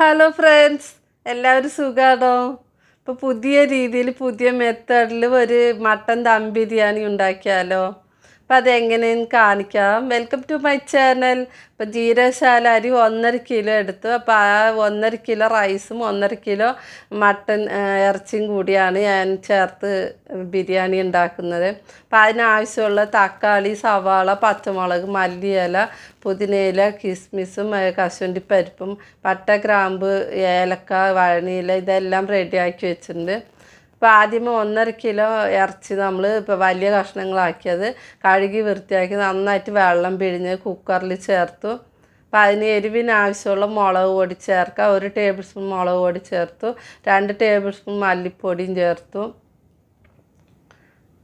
Hello friends എല്ലാവരും സുഖമാണോ ഇപ്പോൾ പുതിയ രീതിയിൽ പുതിയ മെത്തേഡിൽ ഒരു മട്ടൻ ദം ബിരിയാണി ഉണ്ടാക്കിയാലോ? അപ്പം അതെങ്ങനെയെന്ന് കാണിക്കാം. വെൽക്കം ടു മൈ ചാനൽ ഇപ്പം ജീരകശാല അരി ഒന്നര കിലോ എടുത്തു. അപ്പോൾ ആ ഒന്നര കിലോ റൈസും ഒന്നര കിലോ മട്ടൻ ഇറച്ചിയും കൂടിയാണ് ഞാൻ ചേർത്ത് ബിരിയാണി ഉണ്ടാക്കുന്നത്. അപ്പം അതിനാവശ്യമുള്ള തക്കാളി സവാള പച്ചമുളക് മല്ലിയില പുതിനയില കിസ്മിസും കശുവണ്ടി പരിപ്പും പട്ട ഗ്രാമ്പ് ഏലക്ക വഴനിയില ഇതെല്ലാം റെഡിയാക്കി വെച്ചിട്ടുണ്ട്. അപ്പോൾ ആദ്യമേ ഒന്നര കിലോ ഇറച്ചി നമ്മൾ ഇപ്പോൾ വലിയ കഷ്ണങ്ങളാക്കിയത് കഴുകി വൃത്തിയാക്കി നന്നായിട്ട് വെള്ളം പിഴിഞ്ഞ് കുക്കറിൽ ചേർത്തു. അപ്പോൾ അതിന് എരിവിന് ആവശ്യമുള്ള മുളക് പൊടി ചേർക്കുക ഒരു ടേബിൾ സ്പൂൺ മുളക് പൊടി ചേർത്തു. രണ്ട് ടേബിൾ സ്പൂൺ മല്ലിപ്പൊടിയും ചേർത്തു.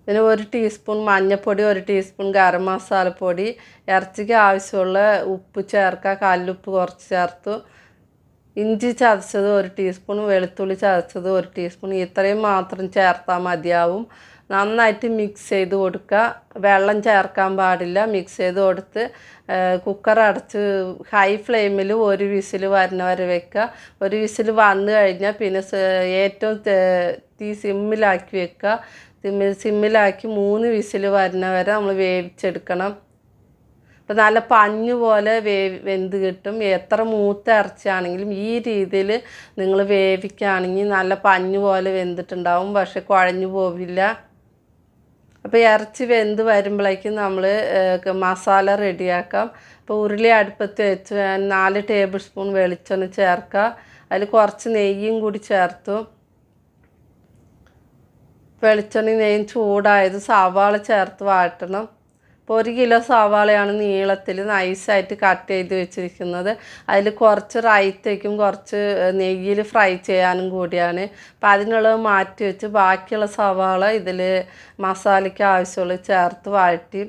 പിന്നെ ഒരു ടീസ്പൂൺ മഞ്ഞൾപ്പൊടി ഒരു ടീസ്പൂൺ ഗരം മസാലപ്പൊടി. ഇറച്ചിക്ക് ആവശ്യമുള്ള ഉപ്പ് ചേർക്കുക കല്ലുപ്പ് കുറച്ച് ചേർത്തു. ഇഞ്ചി ചതച്ചത് ഒരു ടീസ്പൂൺ വെളുത്തുള്ളി ചതച്ചത് ഒരു ടീസ്പൂൺ. ഇത്രയും മാത്രം ചേർത്താൽ മതിയാവും. നന്നായിട്ട് മിക്സ് ചെയ്ത് കൊടുക്കുക. വെള്ളം ചേർക്കാൻ പാടില്ല. മിക്സ് ചെയ്ത് കൊടുത്ത് കുക്കർ അടച്ച് ഹൈ ഫ്ലെയിമിൽ ഒരു വിസിൽ വരുന്ന വരെ വെക്കുക. ഒരു വിസിൽ വന്നു കഴിഞ്ഞാൽ പിന്നെ ഏറ്റവും തെ- സിമ്മിലാക്കി വെക്കുക. സിമ്മിലാക്കി മൂന്ന് വിസിൽ വരുന്ന വരെ നമ്മൾ വേവിച്ചെടുക്കണം. അപ്പം നല്ല പഞ്ഞു പോലെ വേ വെന്ത് കിട്ടും. എത്ര മൂത്ത ഇറച്ചിയാണെങ്കിലും ഈ രീതിയിൽ നിങ്ങൾ വേവിക്കുകയാണെങ്കിൽ നല്ല പഞ്ഞു പോലെ വെന്തിട്ടുണ്ടാവും. പക്ഷെ കുഴഞ്ഞു പോവില്ല. അപ്പോൾ ഇറച്ചി വെന്ത് വരുമ്പോഴേക്കും നമ്മൾ മസാല റെഡിയാക്കാം. അപ്പോൾ ഉരുളി അടുപ്പത്ത് വെച്ച് നാല് ടേബിൾ സ്പൂൺ വെളിച്ചെണ്ണ ചേർക്കുക അതിൽ കുറച്ച് നെയ്യും കൂടി ചേർത്തു. വെളിച്ചെണ്ണ നെയ്യും ചൂടായത് സവാള ചേർത്ത് വാട്ടണം. ഇപ്പോൾ ഒരു കിലോ സവാളയാണ് നീളത്തിൽ നൈസായിട്ട് കട്ട് ചെയ്ത് വെച്ചിരിക്കുന്നത്. അതിൽ കുറച്ച് റൈത്തേക്കും കുറച്ച് നെയ്യിൽ ഫ്രൈ ചെയ്യാനും കൂടിയാണ്. അപ്പോൾ അതിനുള്ളത് മാറ്റി വെച്ച് ബാക്കിയുള്ള സവാള ഇതിൽ മസാലയ്ക്ക് ആവശ്യമുള്ളത് ചേർത്ത് വഴറ്റി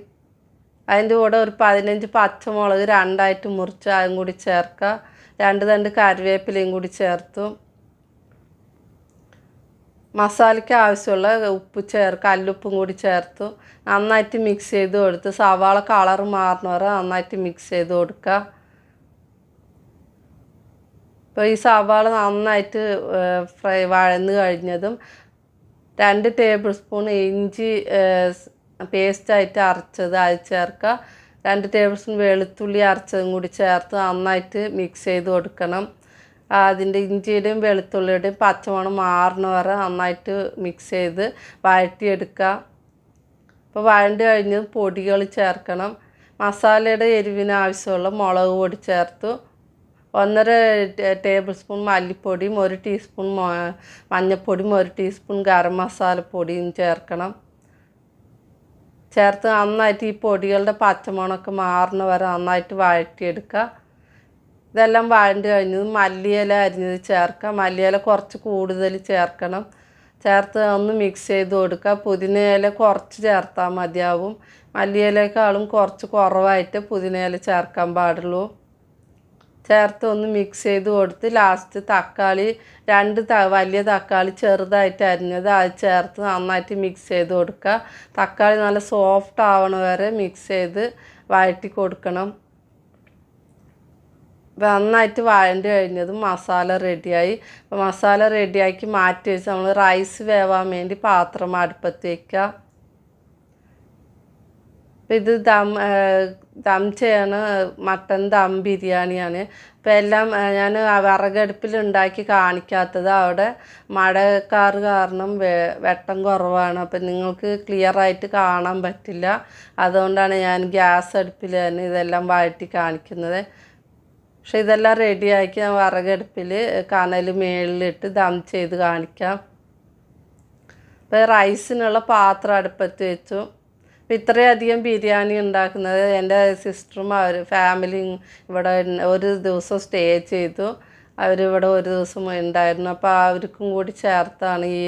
അതിന്റെ കൂടെ ഒരു പതിനഞ്ച് പച്ചമുളക് രണ്ടായിട്ട് മുറിച്ച് അതും കൂടി ചേർക്കുക. രണ്ട് രണ്ട് കറിവേപ്പിലയും കൂടി ചേർത്തു. മസാലയ്ക്ക് ആവശ്യമുള്ള ഉപ്പ് ചേർക്കുക കല്ലുപ്പും കൂടി ചേർത്തു നന്നായിട്ട് മിക്സ് ചെയ്ത് കൊടുത്ത് സവാള കളർ മാറുന്ന വരെ നന്നായിട്ട് മിക്സ് ചെയ്ത് കൊടുക്കുക. ഇപ്പോൾ ഈ സവാള നന്നായിട്ട് ഫ്രൈ വഴന്ന് കഴിഞ്ഞതും രണ്ട് ടേബിൾ സ്പൂൺ ഇഞ്ചി പേസ്റ്റായിട്ട് അരച്ചത് അത് ചേർക്കുക. രണ്ട് ടേബിൾ സ്പൂൺ വെളുത്തുള്ളി അരച്ചതും കൂടി ചേർത്ത് നന്നായിട്ട് മിക്സ് ചെയ്ത് കൊടുക്കണം. അതിന്റെ ഇഞ്ചിയുടെയും വെളുത്തുള്ളിയുടെയും പച്ചമണം മാറണ വരെ നന്നായിട്ട് മിക്സ് ചെയ്ത് വഴറ്റിയെടുക്കുക. അപ്പോൾ വഴണ്ട് കഴിഞ്ഞ് പൊടികൾ ചേർക്കണം. മസാലയുടെ എരിവിന് ആവശ്യമുള്ള മുളക് പൊടി ചേർത്തു. ഒന്നര ടേബിൾ സ്പൂൺ മല്ലിപ്പൊടിയും ഒരു ടീസ്പൂൺ മഞ്ഞൾപ്പൊടിയും ഒരു ടീസ്പൂൺ ഗരം മസാലപ്പൊടിയും ചേർക്കണം. ചേർത്ത് നന്നായിട്ട് ഈ പൊടികളുടെ പച്ചമണമൊക്കെ മാറുന്ന വരെ നന്നായിട്ട് വഴറ്റിയെടുക്കുക. ഇതെല്ലാം വഴണ്ട് കഴിഞ്ഞത് മല്ലിയില അരിഞ്ഞത് ചേർക്കാം. മല്ലിയില കുറച്ച് കൂടുതൽ ചേർക്കണം. ചേർത്ത് ഒന്ന് മിക്സ് ചെയ്ത് കൊടുക്കുക. പുതിനയില കുറച്ച് ചേർത്താൽ മതിയാവും. മല്ലിയിലേക്കാളും കുറച്ച് കുറവായിട്ട് പുതിനയില ചേർക്കാൻ പാടുള്ളൂ. ചേർത്ത് ഒന്ന് മിക്സ് ചെയ്ത് കൊടുത്ത് ലാസ്റ്റ് തക്കാളി രണ്ട് ത വലിയ തക്കാളി ചെറുതായിട്ട് അരിഞ്ഞത് അത് ചേർത്ത് നന്നായിട്ട് മിക്സ് ചെയ്ത് കൊടുക്കുക. തക്കാളി നല്ല സോഫ്റ്റ് ആവണ വരെ മിക്സ് ചെയ്ത് വഴറ്റി കൊടുക്കണം. നന്നായിട്ട് വഴണ്ട് കഴിഞ്ഞതും മസാല റെഡിയായി. അപ്പോൾ മസാല റെഡിയാക്കി മാറ്റി വെച്ച് നമ്മൾ റൈസ് വേവാൻ വേണ്ടി പാത്രം അടുപ്പത്ത് വയ്ക്കുക അപ്പോൾ ഇത് ദം ദം ചെയ്യണ മട്ടൻ ദം ബിരിയാണിയാണ്. അപ്പോൾ എല്ലാം ഞാൻ വിറകടുപ്പിൽ ഉണ്ടാക്കി കാണിക്കാത്തത് അവിടെ മഴക്കാറ് കാരണം വെട്ടം കുറവാണ്. അപ്പം നിങ്ങൾക്ക് ക്ലിയർ ആയിട്ട് കാണാൻ പറ്റില്ല. അതുകൊണ്ടാണ് ഞാൻ ഗ്യാസ് അടുപ്പിൽ തന്നെ ഇതെല്ലാം വഴറ്റി കാണിക്കുന്നത്. പക്ഷെ ഇതെല്ലാം റെഡിയാക്കി ഞാൻ വിറകടുപ്പിൽ കനൽ മേളിലിട്ട് ദം ചെയ്ത് കാണിക്കാം. ഇപ്പോൾ റൈസിനുള്ള പാത്രം അടുപ്പത്ത് വെച്ചു. അപ്പം ഇത്രയധികം ബിരിയാണി ഉണ്ടാക്കുന്നത് എന്റെ സിസ്റ്ററും അവർ ഫാമിലിയും ഇവിടെ ഒരു ദിവസം സ്റ്റേ ചെയ്തു. അവരിവിടെ ഒരു ദിവസം ഉണ്ടായിരുന്നു. അപ്പോൾ അവർക്കും കൂടി ചേർത്താണ് ഈ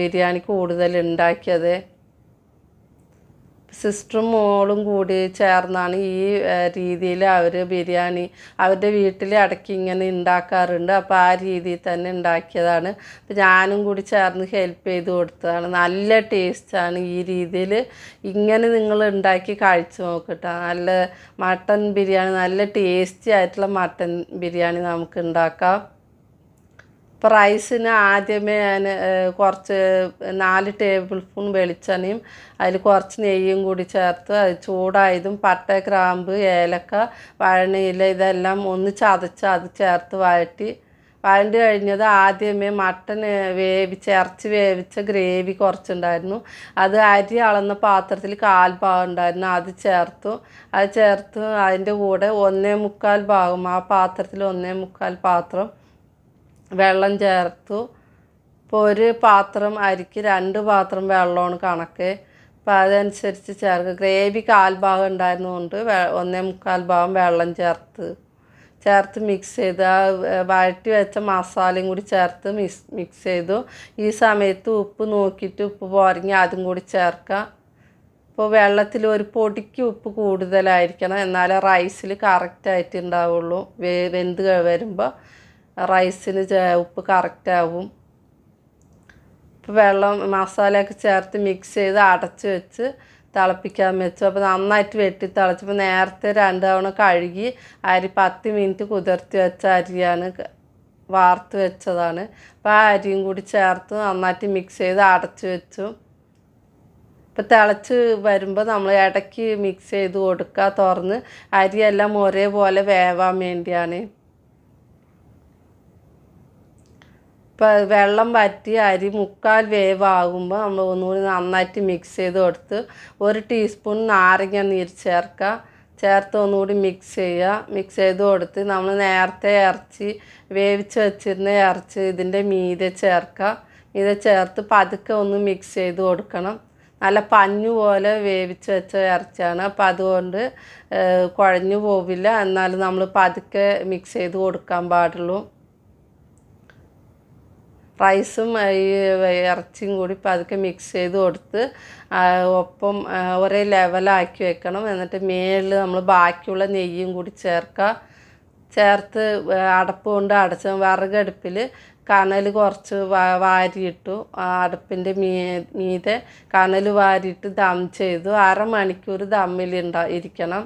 ബിരിയാണി കൂടുതൽ ഉണ്ടാക്കിയത്. സിസ്റ്ററും മോളും കൂടി ചേർന്നാണ് ഈ രീതിയിൽ അവർ ബിരിയാണി അവരുടെ വീട്ടിൽ ഇടയ്ക്ക് ഇങ്ങനെ ഉണ്ടാക്കാറുണ്ട് അപ്പോൾ ആ രീതിയിൽ തന്നെ ഉണ്ടാക്കിയതാണ് അപ്പോൾ ഞാനും കൂടി ചേർന്ന് ഹെൽപ്പ് ചെയ്ത് കൊടുത്തതാണ്. നല്ല ടേസ്റ്റാണ് ഈ രീതിയിൽ ഇങ്ങനെ നിങ്ങൾ ഉണ്ടാക്കി കഴിച്ചു നോക്കട്ടോ. നല്ല മട്ടൻ ബിരിയാണി നല്ല ടേസ്റ്റി ആയിട്ടുള്ള മട്ടൻ ബിരിയാണി നമുക്ക് ഉണ്ടാക്കാം റൈസിന് ആദ്യമേ ഞാൻ കുറച്ച് നാല് ടേബിൾ സ്പൂൺ വെളിച്ചെണ്ണയും അതിൽ കുറച്ച് നെയ്യും കൂടി ചേർത്ത് അത് ചൂടായതും പട്ട ഗ്രാമ്പ് ഏലക്ക വഴണയില ഇതെല്ലാം ഒന്ന് ചതച്ച് അത് ചേർത്ത് വഴറ്റി. വഴണ്ടി കഴിഞ്ഞത് ആദ്യമേ മട്ടൻ വേവിച്ച് ഇറച്ചി വേവിച്ച ഗ്രേവി കുറച്ചുണ്ടായിരുന്നു. അത് അരി അളന്ന പാത്രത്തിൽ കാൽ ഭാഗം ഉണ്ടായിരുന്നു. അത് ചേർത്തു. അത് ചേർത്ത് അതിന്റെ കൂടെ ഒന്നേ മുക്കാൽ ഭാഗം ആ പാത്രത്തിൽ ഒന്നേ മുക്കാൽ പാത്രം വെള്ളം ചേർത്തു. ഇപ്പോൾ ഒരു പാത്രം അരിക്ക് രണ്ട് പാത്രം വെള്ളമാണ് കണക്ക്. അപ്പോൾ അതനുസരിച്ച് ചേർക്കുക. ഗ്രേവി കാൽഭാഗം ഉണ്ടായിരുന്നതുകൊണ്ട് ഒന്നേ മുക്കാൽ ഭാഗം വെള്ളം ചേർത്ത് ചേർത്ത് മിക്സ് ചെയ്ത് ആ വഴറ്റി വെച്ച മസാലയും കൂടി ചേർത്ത് മിക്സ് മിക്സ് ചെയ്തു. ഈ സമയത്ത് ഉപ്പ് നോക്കിയിട്ട് ഉപ്പ് പോരങ്ങി അതും കൂടി ചേർക്കുക ഇപ്പോൾ വെള്ളത്തിൽ ഒരു പൊടിക്ക് ഉപ്പ് കൂടുതലായിരിക്കണം. എന്നാലേ റൈസിൽ കറക്റ്റായിട്ട് ഉണ്ടാവുള്ളൂ വെന്ത് വരുമ്പോൾ റൈസിന് ഉപ്പ് കറക്റ്റ് ആവും. ഇപ്പോൾ വെള്ളം മസാലയൊക്കെ ചേർത്ത് മിക്സ് ചെയ്ത് അടച്ച് വെച്ച് തിളപ്പിക്കാൻ വെച്ചു. അപ്പോൾ നന്നായിട്ട് വെട്ടി തിളച്ചപ്പോൾ നേരത്തെ രണ്ട് തവണ കഴുകി അരി പത്ത് മിനിറ്റ് കുതിർത്തി വെച്ച അരിയാണ് വാർത്ത് വെച്ചതാണ്. അപ്പോൾ ആ അരിയും കൂടി ചേർത്ത് നന്നായിട്ട് മിക്സ് ചെയ്ത് അടച്ച് വെച്ചു. ഇപ്പം തിളച്ച് വരുമ്പോൾ നമ്മൾ ഇടയ്ക്ക് മിക്സ് ചെയ്ത് കൊടുക്കുക തുറന്ന് അരിയെല്ലാം ഒരേപോലെ വേവാൻ വേണ്ടിയാണ്. ഇപ്പം വെള്ളം വറ്റി അരി മുക്കാൽ വേവാകുമ്പോൾ നമ്മൾ ഒന്നുകൂടി നന്നായിട്ട് മിക്സ് ചെയ്ത് കൊടുത്ത് ഒരു ടീസ്പൂൺ നാരങ്ങ നീര് ചേർക്കുക ചേർത്ത് ഒന്നുകൂടി മിക്സ് ചെയ്യുക. മിക്സ് ചെയ്ത് കൊടുത്ത് നമ്മൾ നേരത്തെ ഇറച്ചി വേവിച്ച് വെച്ചിരുന്ന ഇറച്ചി ഇതിന്റെ മീതെ ചേർക്കുക മീതെ ചേർത്ത് പതുക്കെ ഒന്ന് മിക്സ് ചെയ്ത് കൊടുക്കണം. നല്ല പഞ്ഞു പോലെ വേവിച്ച് വെച്ച ഇറച്ചിയാണ് അപ്പം അതുകൊണ്ട് കുഴഞ്ഞു പോവില്ല. എന്നാലും നമ്മൾ പതുക്കെ മിക്സ് ചെയ്ത് കൊടുക്കാൻ പാടുള്ളൂ. റൈസും ഈ ഇറച്ചിയും കൂടി പതുക്കെ മിക്സ് ചെയ്ത് കൊടുത്ത് ഒപ്പം ഒരേ ലെവലാക്കി വെക്കണം. എന്നിട്ട് മേളിൽ നമ്മൾ ബാക്കിയുള്ള നെയ്യും കൂടി ചേർക്കുക ചേർത്ത് അടപ്പ് കൊണ്ട് അടച്ച വിറകടുപ്പിൽ കനൽ കുറച്ച് വാരിയിട്ടു അടുപ്പിന്റെ മീ മീതെ കനൽ വാരിയിട്ട് ദം ചെയ്തു. അരമണിക്കൂർ ദമ്മിലുണ്ടാ ഇരിക്കണം.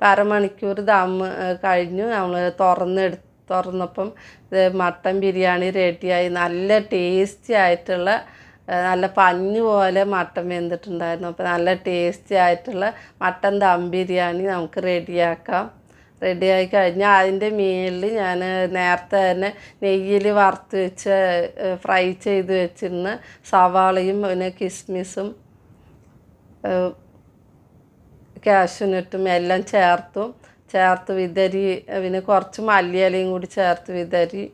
അരമണിക്കൂർ ദം കഴിഞ്ഞു. നമ്മൾ തുറന്നെടു തുറന്നപ്പം ഇത് മട്ടൻ ബിരിയാണി റെഡിയായി. നല്ല ടേസ്റ്റി ആയിട്ടുള്ള നല്ല പഞ്ഞു പോലെ മട്ടൻ വെന്തിട്ടുണ്ടായിരുന്നു. അപ്പോൾ നല്ല ടേസ്റ്റി ആയിട്ടുള്ള മട്ടൻ ദം ബിരിയാണി നമുക്ക് റെഡിയാക്കാം. റെഡിയായി കഴിഞ്ഞാൽ അതിന്റെ മേളിൽ ഞാൻ നേരത്തെ തന്നെ നെയ്യിൽ വറുത്ത് വെച്ച് ഫ്രൈ ചെയ്ത് വെച്ചിരുന്ന സവാളയും പിന്നെ കിസ്മിസും കാഷ്യൂനട്ടും എല്ലാം ചേർത്തു. ചേർത്ത് വിതറി പിന്നെ കുറച്ച് മല്ലിയിലയും കൂടി ചേർത്ത് വിതറി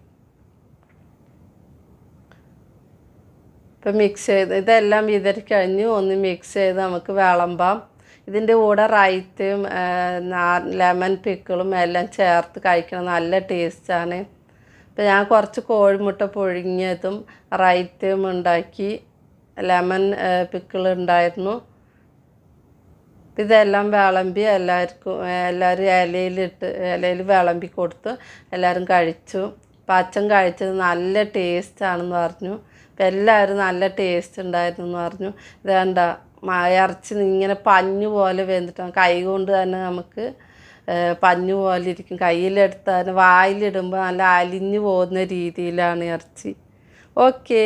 ഇപ്പം മിക്സ് ചെയ്ത് ഇതെല്ലാം വിതറി കഴിഞ്ഞ് ഒന്ന് മിക്സ് ചെയ്ത് നമുക്ക് വിളമ്പാം. ഇതിന്റെ കൂടെ റൈറ്റും ലെമൺ പിക്കിളും എല്ലാം ചേർത്ത് കഴിക്കണം. നല്ല ടേസ്റ്റാണ് ഇപ്പം ഞാൻ കുറച്ച് കോഴിമുട്ട പുഴുങ്ങിയതും റൈറ്റും ഉണ്ടാക്കി. ലെമൺ പിക്കിൾ ഉണ്ടായിരുന്നു. ഇതെല്ലാം വിളമ്പി എല്ലാവർക്കും എല്ലാവരും ഇലയിലിട്ട് ഇലയിൽ വിളമ്പി കൊടുത്ത് എല്ലാവരും കഴിച്ചു. പച്ച കഴിച്ചത് നല്ല ടേസ്റ്റാണെന്ന് പറഞ്ഞു. അപ്പം എല്ലാവരും നല്ല ടേസ്റ്റ് ഉണ്ടായിരുന്നു എന്ന് പറഞ്ഞു കണ്ട ഇറച്ചി ഇങ്ങനെ പഞ്ഞു പോലെ വെന്തിട്ടാണ് കൈ കൊണ്ട് തന്നെ നമുക്ക് പഞ്ഞു പോലെ ഇരിക്കും. കയ്യിലെടുത്താൽ വായിലിടുമ്പോൾ നല്ല അലിഞ്ഞു പോകുന്ന രീതിയിലാണ് ഇറച്ചി. ഓക്കേ.